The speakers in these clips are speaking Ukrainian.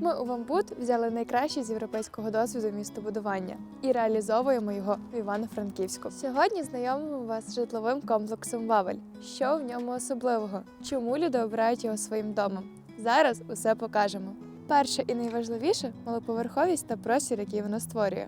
Ми у Вамбут взяли найкраще з європейського досвіду містобудування і реалізовуємо його в Івано-Франківську. Сьогодні знайомимо вас з житловим комплексом Вавель. Що в ньому особливого? Чому люди обирають його своїм домом? Зараз усе покажемо. Перше і найважливіше малоповерховість та простір, який воно створює.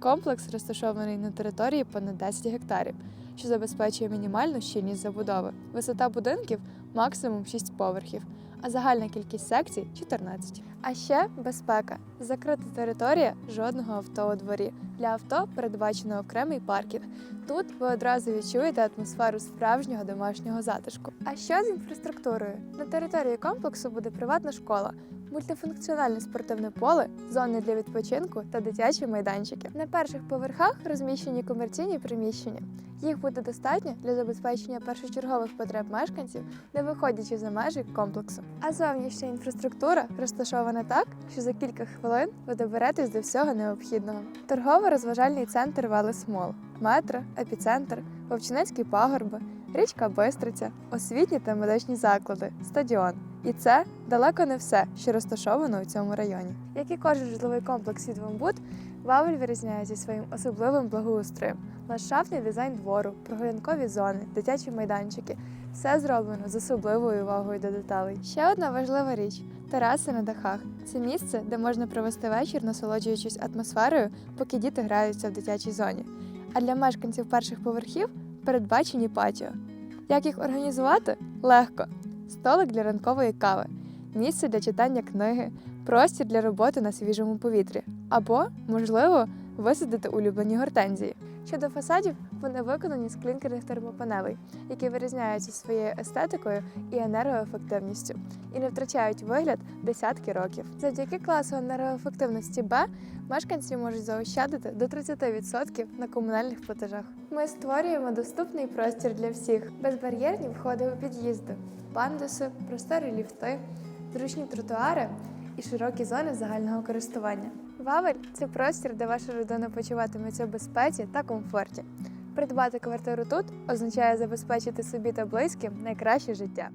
Комплекс розташований на території понад 10 гектарів, що забезпечує мінімальну щільність забудови. Висота будинків максимум 6 поверхів, а загальна кількість секцій 14. А ще безпека. Закрита територія, жодного авто у дворі. Для авто передбачено окремий паркінг. Тут ви одразу відчуєте атмосферу справжнього домашнього затишку. А що з інфраструктурою? На території комплексу буде приватна школа, мультифункціональне спортивне поле, зони для відпочинку та дитячі майданчики. На перших поверхах розміщені комерційні приміщення. Їх буде достатньо для забезпечення першочергових потреб мешканців, не виходячи за межі комплексу. А зовнішня інфраструктура розташована так, що за кілька хвилин ви доберетесь до всього необхідного. Торгово-розважальний центр Велес Мол, метро, епіцентр, Вовчинецькі пагорби, річка Бистриця, освітні та медичні заклади, стадіон. І це далеко не все, що розташовано у цьому районі. Як і кожен житловий комплекс від Вамбут, Вавель вирізняється своїм особливим благоустроєм, ландшафтний дизайн двору, прогулянкові зони, дитячі майданчики. Все зроблено з особливою увагою до деталей. Ще одна важлива річ тераси на дахах. Це місце, де можна провести вечір, насолоджуючись атмосферою, поки діти граються в дитячій зоні. А для мешканців перших поверхів передбачені патіо. Як їх організувати? Легко. Столик для ранкової кави, місце для читання книги, простір для роботи на свіжому повітрі. Або, можливо, висадити улюблені гортензії. Щодо фасадів, вони виконані з клінкерних термопанелей, які вирізняються своєю естетикою і енергоефективністю, і не втрачають вигляд десятки років. Завдяки класу енергоефективності Б мешканці можуть заощадити до 30% на комунальних платежах. Ми створюємо доступний простір для всіх, безбар'єрні входи у під'їзди, пандуси, просторі ліфти, зручні тротуари і широкі зони загального користування. Вавель це простір, де ваша родина почуватиметься в безпеці та комфорті. Придбати квартиру тут означає забезпечити собі та близьким найкраще життя.